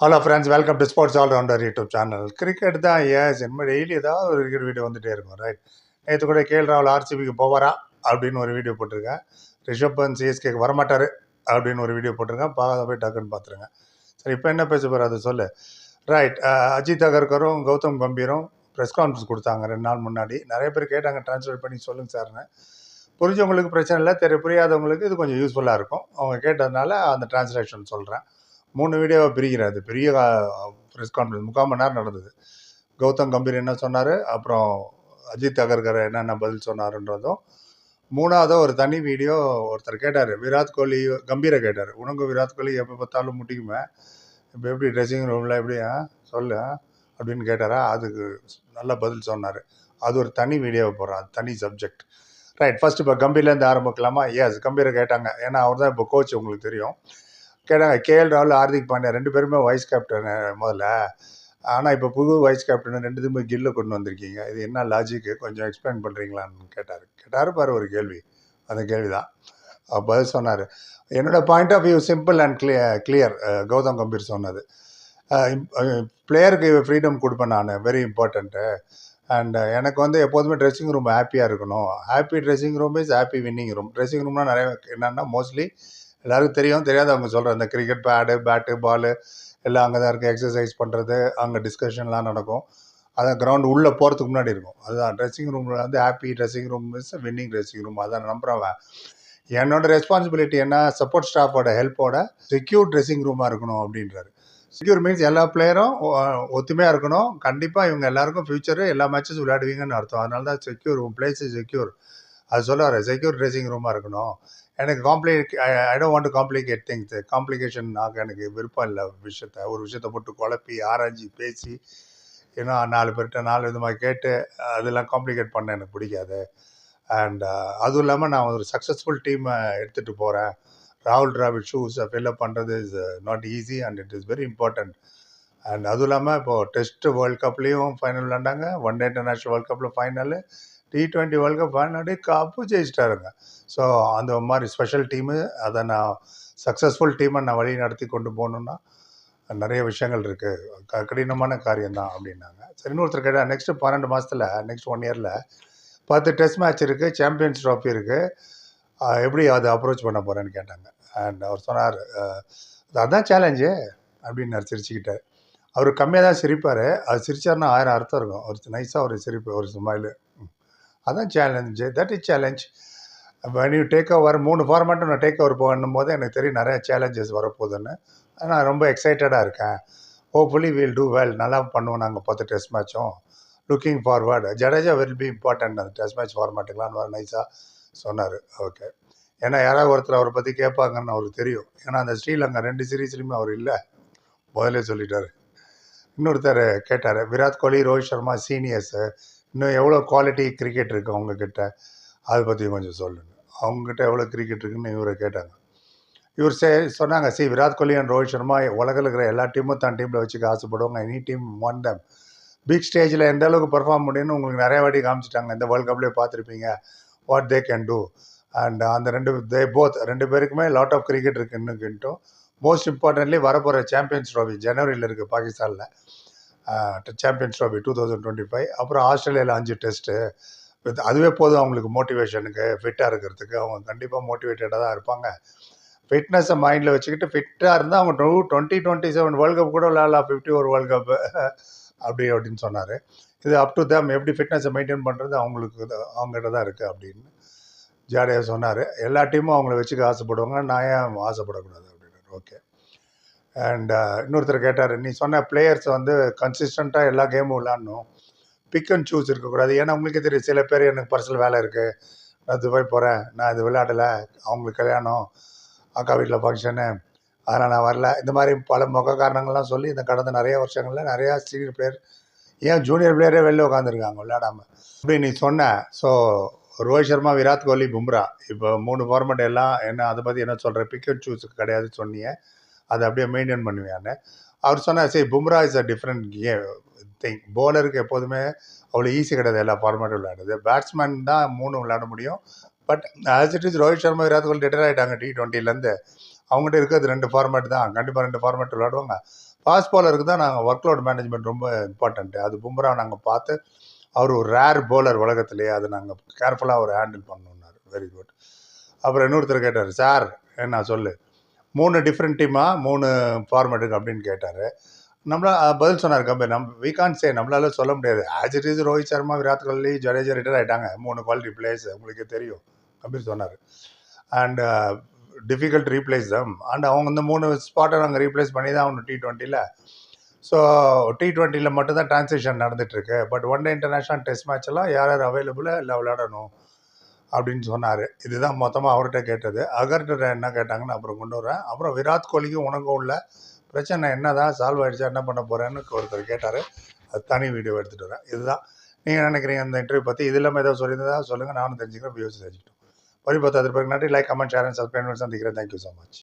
Hello friends welcome to sports all rounder YouTube channel cricket தான் ஏஸ் இனிமேல் daily ஏதாவது ஒரு கிரிக்கெட் வீடியோ வந்துட்டே இருக்கும் ரைட் நேற்று கூட கேஎல் ராகுல் ஆர்சிபிக்கு போவாரா அப்படின்னு ஒரு வீடியோ போட்டிருக்கேன். ரிஷப் பந்த் சிஎஸ்கேக்கு வரமாட்டார் அப்படின்னு ஒரு வீடியோ போட்டிருக்கேன். பார்க்காத போய் டக்குன்னு பார்த்துருங்க. சரி இப்போ என்ன பேச போகிற அதை சொல்லு. ரைட் அஜித் அகர்கரும் கௌதம் கம்பீரும் ப்ரெஸ் கான்ஃபரன்ஸ் கொடுத்தாங்க ரெண்டு நாள் முன்னாடி. நிறைய பேர் கேட்டாங்க ட்ரான்ஸ்லேட் பண்ணி சொல்லுங்க சார்னு புரிஞ்சவங்களுக்கு பிரச்சனை இல்லை. தெரிய புரியாதவங்களுக்கு இது கொஞ்சம் யூஸ்ஃபுல்லாக இருக்கும். அவங்க கேட்டதுனால அந்த டிரான்ஸ்லேஷன் சொல்கிறேன் மூணு வீடியோவை அது பெரிய ப்ரெஸ் கான்ஃபரன்ஸ் முக்கால் மணி நேரம் நடந்தது. கௌதம் கம்பீர் என்ன சொன்னார்? அப்புறம் அஜித் அகர்கர் என்னென்ன பதில் சொன்னாருன்றதும் மூணாவதாக ஒரு தனி வீடியோ ஒருத்தர் கேட்டார். விராட் கோலி கம்பீரை கேட்டார். உனக்கு விராட் கோலி எப்போ பார்த்தாலும் முட்டிக்குமே இப்போ எப்படி ட்ரெஸ்ஸிங் ரூமில் எப்படி சொல்லு அப்படின்னு கேட்டாரா? அதுக்கு நல்ல பதில் சொன்னார். அது ஒரு தனி வீடியோவை போடுறான் தனி சப்ஜெக்ட் ரைட் ஃபர்ஸ்ட் இப்போ கம்பீர்லேருந்து ஆரம்பிக்கலாமா? எஸ் கம்பீரை கேட்டாங்க. ஏன்னா அவர் தான் இப்போ கோச் உங்களுக்கு தெரியும். கேட்டாங்க கேஎல் ராகுல் ஹார்திக் பாண்டியா ரெண்டு பேருமே வைஸ் கேப்டன் முதல்ல. ஆனால் இப்போ புது வைஸ் கேப்டன் ரெண்டு திரும்ப கில்ல கொண்டு வந்திருக்கீங்க. இது என்ன லாஜிக்கு கொஞ்சம் எக்ஸ்பிளைன் பண்ணுறீங்களான்னு கேட்டார். கேட்டார் பாரு ஒரு கேள்வி. அந்த கேள்வி தான் பதில் சொன்னார். என்னோட point of view simple and clear clear Gautam Gambhir சொன்னது. பிளேயருக்கு ஃப்ரீடம் கொடுப்பேன் நான். வெரி இம்பார்ட்டண்ட்டு அண்ட் எனக்கு வந்து எப்போதுமே ட்ரெஸ்ஸிங் ரூம் ஹாப்பியாக இருக்கணும். Happy dressing room is happy winning room dressing ரூம்னால் நிறைய என்னென்னா மோஸ்ட்லி எல்லாருக்கும் தெரியும் தெரியாதவங்க சொல்கிறேன் இந்த கிரிக்கெட் பேடு பேட்டு பாலு எல்லாம் அங்கே தான் இருக்குது எக்ஸசைஸ் பண்ணுறது அங்கே டிஸ்கஷன்லாம் நடக்கும். அதான் கிரவுண்ட் உள்ளே போகிறதுக்கு முன்னாடி இருக்கும். அதுதான் ட்ரெஸ்ஸிங் ரூமில் வந்து happy dressing room is winning dressing room அதான் நம்புறவன் என்னோட ரெஸ்பான்சிபிலிட்டி என்ன? சப்போர்ட் ஸ்டாஃபோட ஹெல்ப்போட செக்யூர் ட்ரெஸ்ஸிங் ரூமாக இருக்கணும் அப்படின்றாரு. செக்யூர் மீன்ஸ் எல்லா பிளேயரும் ஒத்துமையாக இருக்கணும். கண்டிப்பாக இவங்க எல்லாருக்கும் ஃபியூச்சரு எல்லா மேட்சஸ் விளையாடுவீங்கன்னு அர்த்தம். அதனால தான் செக்யூர் உன் பிளேஸ் செக்யூர் அது சொல்லுவார் செக்யூர் ட்ரெஸ்ஸிங் ரூமாக இருக்கணும். எனக்கு complicate I don't want to complicate things complication ஆக எனக்கு விருப்பம் இல்லை விஷயத்த. ஒரு விஷயத்த போட்டு குழப்பி ஆராய்ச்சி பேசி ஏன்னா நாலு பேர்கிட்ட நாலு விதமாக கேட்டு அதெல்லாம் காம்ப்ளிகேட் பண்ண எனக்கு பிடிக்காது. அண்ட் uh, அதுவும் இல்லாமல் நான் ஒரு சக்ஸஸ்ஃபுல் டீமை எடுத்துகிட்டு போகிறேன் ராகுல் டிராவிட் ஷூஸை ஃபில்அப் பண்ணுறது is not easy and it is very important and அதுவும் இல்லாமல் இப்போது டெஸ்ட்டு வேர்ல்ட் கப்லேயும் ஃபைனல் விளாண்டாங்க. ஒன் டே இன்டர்நேஷ்னல் வேர்ல்ட் கப்பில் final T twenty world cup final cup ஜெயிச்சிட்டாருங்க. So அந்த மாதிரி ஸ்பெஷல் டீமு அதை நான் சக்ஸஸ்ஃபுல் டீமை நான் வழி நடத்தி கொண்டு போகணுன்னா நிறைய விஷயங்கள் இருக்குது க கடினமான காரியம்தான் அப்படின்னாங்க. சரி இன்னொருத்தர் கேட்டால் நெக்ஸ்ட்டு பன்னெண்டு மாதத்தில் நெக்ஸ்ட் ஒன் இயரில் பத்து டெஸ்ட் மேட்ச் இருக்குது சாம்பியன்ஸ் ட்ராஃபி இருக்குது எப்படி அதை அப்ரோச் பண்ண போகிறேன்னு கேட்டாங்க. அண்ட் அவர் சொன்னார் அதுதான் சேலஞ்சு அப்படின்னு சிரிச்சுக்கிட்டார். அவர் கம்மியாக தான் சிரிப்பார். அது சிரிச்சார்னா ஆயிரம் அர்த்தம் இருக்கும். ஒரு நைஸாக ஒரு சிரிப்பு ஒரு ஸ்மைலு அதான் challenge that is challenge when you take over மூணு ஃபார்மேட்டும் நான் டேக் ஓவர் பண்ணும் போது எனக்கு தெரியும் நிறையா சேலஞ்சஸ் வரப்போகுதுன்னு. நான் ரொம்ப எக்ஸைட்டடாக இருக்கேன். ஹோப்ஃபுல்லி வில் டூ வெல் நல்லா பண்ணுவோம் நாங்கள் பத்து டெஸ்ட் மேட்சும் looking forward Jadeja will be important அந்த டெஸ்ட் மேட்ச் ஃபார்மேட்டுக்கெலாம் நைஸாக சொன்னார். ஓகே ஏன்னா யாராவது ஒருத்தர் அவரை பற்றி கேட்பாங்கன்னு அவருக்கு தெரியும். ஏன்னா அந்த ஸ்ரீலங்கா ரெண்டு சீரீஸ்லையுமே அவர் இல்லை. முதலே சொல்லிட்டாரு. இன்னொருத்தர் கேட்டார் விராட் கோலி ரோஹித் சர்மா சீனியர்ஸு இன்னும் எவ்வளோ குவாலிட்டி கிரிக்கெட் இருக்குது அவங்கக்கிட்ட அதை பற்றி கொஞ்சம் சொல்லுங்கள் அவங்ககிட்ட எவ்வளோ கிரிக்கெட் இருக்குன்னு இவரை கேட்டாங்க. இவர் சே சொன்னாங்க சி விராட் கோலி அண்ட் ரோஹித் சர்மா உலகில் இருக்கிற எல்லா டீமும் தன் டீமில் வச்சுக்க ஆசைப்படுவாங்க any team want them big ஸ்டேஜில் எந்த அளவுக்கு பெர்ஃபார்ம் முடியும்னு உங்களுக்கு நிறைய வாட்டி காமிச்சிட்டாங்க. இந்த வேர்ல்ட் கப்லேயே பார்த்துருப்பீங்க. What they can do and அந்த ரெண்டு தே போத் ரெண்டு பேருக்குமே லாட் ஆஃப் கிரிக்கெட் இருக்குன்னுக்கிட்டும் மோஸ்ட் இம்பார்ட்டன்ட்லி வரப்போகிற சாம்பியன்ஸ் ட்ராஃபி ஜனவரியில் இருக்குது பாகிஸ்தானில். Champions trophy two thousand twenty five அப்புறம் ஆஸ்திரேலியாவில் அஞ்சு டெஸ்ட்டு அதுவே போதும் அவங்களுக்கு மோட்டிவேஷனுக்கு ஃபிட்டாக இருக்கிறதுக்கு. அவங்க கண்டிப்பாக மோட்டிவேட்டடாக தான் இருப்பாங்க. ஃபிட்னஸை மைண்டில் வச்சுக்கிட்டு ஃபிட்டாக இருந்தால் அவங்க two twenty twenty seven world cup கூட விளையாடலாம். ஃபிஃப்டி ஒரு வேர்ல்டு கப்பு அப்படி அப்படின்னு சொன்னார். இது அப் டு தம் எப்படி ஃபிட்னஸை மெயின்டைன் பண்ணுறது அவங்களுக்கு அவங்ககிட்ட தான் இருக்குது அப்படின்னு ஜாலியாக சொன்னார். எல்லா டீமும் அவங்கள வச்சுக்க ஆசைப்படுவாங்க. நான் ஏன் ஆசைப்படக்கூடாது அப்படின்னு. ஓகே அண்ட் uh, இன்னொருத்தர் கேட்டார் நீ சொன்ன பிளேயர்ஸ் வந்து கன்சிஸ்டண்ட்டாக எல்லா கேமும் விளாட்ணும் பிக் அண்ட் சூஸ் இருக்கக்கூடாது. ஏன்னா உங்களுக்கே தெரியும் சில பேர் எனக்கு பர்சனல் வேலை இருக்குது நான் துபாய் போகிறேன் நான் இது விளையாடலை. அவங்களுக்கு கல்யாணம். அக்கா வீட்டில் ஃபங்க்ஷனு அதனால் நான் வரல. இந்த மாதிரி பல முக காரணங்கள்லாம் சொல்லி இந்த கடந்த நிறைய வருஷங்களில் நிறையா சீனியர் பிளேயர் ஏன் ஜூனியர் பிளேயரே வெளில உட்காந்துருக்காங்க விளையாடாமல் அப்படி நீ சொன்ன ஸோ ரோஹித் சர்மா விராட் கோலி பும்ரா. இப்போ மூணு ஃபார்மெட் எல்லாம் என்ன அதை பற்றி என்ன சொல்கிற பிக் அண்ட் சூஸுக்கு கிடையாது சொன்னீங்க. அதை அப்படியே மெயின்டைன் பண்ணுவியான்னு அவர் சொன்னார் சரி Bumrah is a different game thing போலருக்கு எப்போதுமே அவ்வளோ ஈஸி கிடையாது எல்லா ஃபார்மேட்டும் விளையாடுது பேட்ஸ்மேன் தான் மூணு விளையாட முடியும். But as it is Rohit Sharma Virat Kohli retire ஆகிட்டாங்க டி டுவெண்ட்டிலேருந்து அவங்ககிட்ட இருக்கிறது ரெண்டு ஃபார்மேட் தான். கண்டிப்பாக ரெண்டு ஃபார்மேட் விளையாடுவாங்க. ஃபாஸ்ட் பாலருக்கு தான் நாங்கள் ஒர்க் லோட் மேனேஜ்மெண்ட் ரொம்ப இம்பார்ட்டண்ட்டு அது பும்ரா நாங்கள் பார்த்து அவர் ஒரு ரேர் போலர் உலகத்திலேயே. அதை நாங்கள் கேர்ஃபுல்லாக அவர் ஹேண்டில் பண்ணணுன்னாரு வெரி குட் அப்புறம் இன்னொருத்தர் கேட்டார் சார் என்ன சொல்லு? மூணு டிஃப்ரெண்ட் டீமாக மூணு ஃபார்மேட்டுக்கு அப்படின்னு கேட்டார். நம்மளால் பதில் சொன்னார் கம்பெனி நம் வி கான் சே நம்மளால சொல்ல முடியாது. As it is Rohit Sharma Virat Kohli Jadeja retire ஆகிட்டாங்க மூணு குவாலிட்டி பிளேயர்ஸ் உங்களுக்கு தெரியும் கம்பீர் சொன்னார். And difficult replace them and அவங்க இந்த மூணு ஸ்பாட்டை நாங்கள் ரீப்ளேஸ் பண்ணி தான் அவங்க டி டுவெண்ட்டியில் ஸோ டி ட்வெண்ட்டியில் மட்டும்தான் டிரான்சேக்ஷன் நடந்துட்டுருக்கு but one day international test match எல்லாம் யார் யார் அவைலபிளாக இல்லை விளையாடணும். அப்படின்னு சொன்னார். இதுதான் மொத்தமாக அவர்கிட்ட கேட்டது. அகர்கிட்ட என்ன கேட்டாங்கன்னு அப்புறம் கொண்டு வரேன். அப்புறம் விராட் கோலிக்கும் உனக்கும் உள்ள பிரச்சனை என்னதான்? சால்வ் ஆகிடுச்சா என்ன பண்ண போகிறேன்னு ஒருத்தர் கேட்டார். அது தனி வீடியோ எடுத்துகிட்டு வரேன். இதுதான். நீங்கள் நினைக்கிறீங்க இந்த இன்டர்வியூ பற்றி இது இல்லாமல் ஏதோ சொல்லியிருந்தா சொல்லுங்கள் நானும் தெரிஞ்சுக்கிறேன். யோசிச்சு தெரிஞ்சுக்கிட்டோம். வழி பார்த்து அது பிறகு நன்றி. Like comment share and subscribe சந்திக்கிறேன். Thank you so much